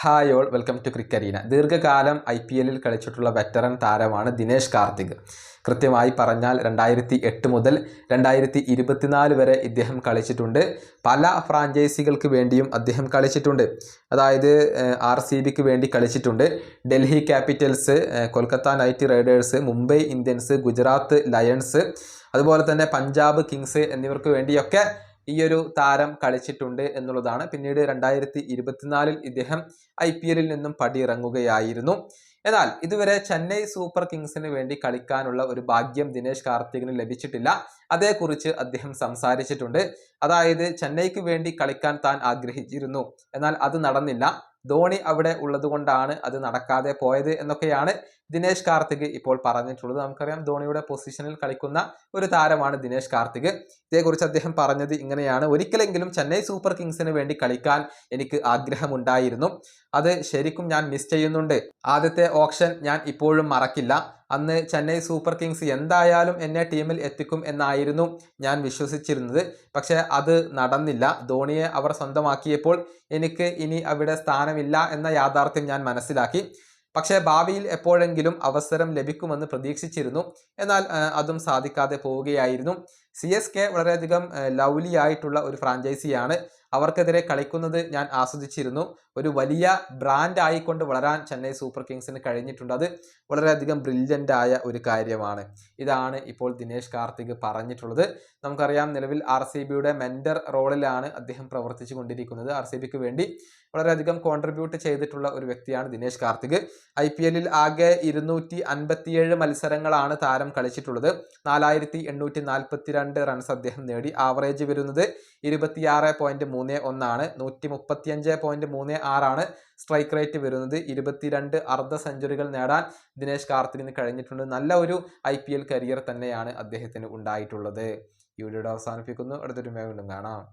Hi all welcome to Cricarena ദീർഘകാലം I P എല്ലിൽ കളിച്ചിട്ടുള്ള വെറ്ററൻ താരമാണ് ദിനേശ് കാർത്തിക്. കൃത്യമായി പറഞ്ഞാൽ രണ്ടായിരത്തി എട്ട് മുതൽ രണ്ടായിരത്തി ഇരുപത്തിനാല് വരെ ഇദ്ദേഹം കളിച്ചിട്ടുണ്ട്. പല ഫ്രാഞ്ചൈസികൾക്ക് വേണ്ടിയും അദ്ദേഹം കളിച്ചിട്ടുണ്ട്. അതായത് ആർ സി ബിക്ക് വേണ്ടി കളിച്ചിട്ടുണ്ട്. Delhi Capitals Kolkata Knight Riders Mumbai Indians Gujarat Lions അതുപോലെ തന്നെ പഞ്ചാബ് കിങ്സ് എന്നിവർക്ക് വേണ്ടിയൊക്കെ ഈ ഒരു താരം കളിച്ചിട്ടുണ്ട് എന്നുള്ളതാണ്. പിന്നീട് രണ്ടായിരത്തി ഇരുപത്തിനാലിൽ ഇദ്ദേഹം ഐ പി എല്ലിൽ നിന്നും പടിയിറങ്ങുകയായിരുന്നു. എന്നാൽ ഇതുവരെ ചെന്നൈ സൂപ്പർ കിങ്സിന് വേണ്ടി കളിക്കാനുള്ള ഒരു ഭാഗ്യം ദിനേശ് കാർത്തികിന് ലഭിച്ചിട്ടില്ല. അതേക്കുറിച്ച് അദ്ദേഹം സംസാരിച്ചിട്ടുണ്ട്. അതായത് ചെന്നൈക്ക് വേണ്ടി കളിക്കാൻ താൻ ആഗ്രഹിച്ചിരുന്നു. എന്നാൽ അത് നടന്നില്ല. ധോണി അവിടെ ഉള്ളതുകൊണ്ടാണ് അത് നടക്കാതെ പോയത് എന്നൊക്കെയാണ് ദിനേശ് കാർത്തിക് ഇപ്പോൾ പറഞ്ഞിട്ടുള്ളത്. നമുക്കറിയാം ധോണിയുടെ പൊസിഷനിൽ കളിക്കുന്ന ഒരു താരമാണ് ദിനേശ് കാർത്തിക്. ഇതേക്കുറിച്ച് അദ്ദേഹം പറഞ്ഞത് ഇങ്ങനെയാണ്. ഒരിക്കലെങ്കിലും ചെന്നൈ സൂപ്പർ കിങ്സിന് വേണ്ടി കളിക്കാൻ എനിക്ക് ആഗ്രഹമുണ്ടായിരുന്നു. അത് ശരിക്കും ഞാൻ മിസ് ചെയ്യുന്നുണ്ട്. ആദ്യത്തെ ഓപ്ഷൻ ഞാൻ ഇപ്പോഴും മറക്കില്ല. അന്ന് ചെന്നൈ സൂപ്പർ കിങ്സ് എന്തായാലും എന്നെ ടീമിൽ എത്തിക്കും എന്നായിരുന്നു ഞാൻ വിശ്വസിച്ചിരുന്നത്. പക്ഷേ അത് നടന്നില്ല. ധോണിയെ അവർ സ്വന്തമാക്കിയപ്പോൾ എനിക്ക് ഇനി അവിടെ സ്ഥാനമില്ല എന്ന യാഥാർത്ഥ്യം ഞാൻ മനസ്സിലാക്കി. പക്ഷേ ഭാവിയിൽ എപ്പോഴെങ്കിലും അവസരം ലഭിക്കുമെന്ന് പ്രതീക്ഷിച്ചിരുന്നു. എന്നാൽ അതും സാധിക്കാതെ പോവുകയായിരുന്നു. സി എസ് കെ വളരെയധികം ആയിട്ടുള്ള ഒരു ഫ്രാഞ്ചൈസിയാണ്. അവർക്കെതിരെ കളിക്കുന്നത് ഞാൻ ആസ്വദിച്ചിരുന്നു. ഒരു വലിയ ബ്രാൻഡ് ആയിക്കൊണ്ട് വളരാൻ ചെന്നൈ സൂപ്പർ കിങ്സിന് കഴിഞ്ഞിട്ടുണ്ട്. അത് വളരെയധികം ബ്രില്യന്റ് ആയ ഒരു കാര്യമാണ്. ഇതാണ് ഇപ്പോൾ ദിനേശ് കാർത്തിക് പറഞ്ഞിട്ടുള്ളത്. നമുക്കറിയാം നിലവിൽ ആർ സി ബിയുടെ മെന്റർ റോളിലാണ് അദ്ദേഹം പ്രവർത്തിച്ചു കൊണ്ടിരിക്കുന്നത് ആർ സി ബിക്ക് വേണ്ടി വളരെയധികം കോൺട്രിബ്യൂട്ട് ചെയ്തിട്ടുള്ള ഒരു വ്യക്തിയാണ് ദിനേശ് കാർത്തിക്. ഐ പി എല്ലിൽ ആകെ ഇരുന്നൂറ്റി അൻപത്തിയേഴ് മത്സരങ്ങളാണ് താരം കളിച്ചിട്ടുള്ളത്. നാലായിരത്തി എണ്ണൂറ്റി നാൽപ്പത്തിരണ്ട് റൺസ് അദ്ദേഹം നേടി. ആവറേജ് വരുന്നത് ഇരുപത്തിയാറ് പോയിന്റ് മൂന്ന് ഒന്നാണ് നൂറ്റി മുപ്പത്തിയഞ്ച് പോയിന്റ് മൂന്ന് ആറാണ് സ്ട്രൈക്ക് റേറ്റ് വരുന്നത്. ഇരുപത്തിരണ്ട് അർദ്ധ സെഞ്ചുറികൾ നേടാൻ ദിനേശ് കാർത്തിന് കഴിഞ്ഞിട്ടുണ്ട്. നല്ല ഒരു ഐ പി എൽ കരിയർ തന്നെയാണ് അദ്ദേഹത്തിന് ഉണ്ടായിട്ടുള്ളത്. ഈ വീഡിയോ അവസാനിപ്പിക്കുന്നു. അടുത്തൊരു വീണ്ടും കാണാം.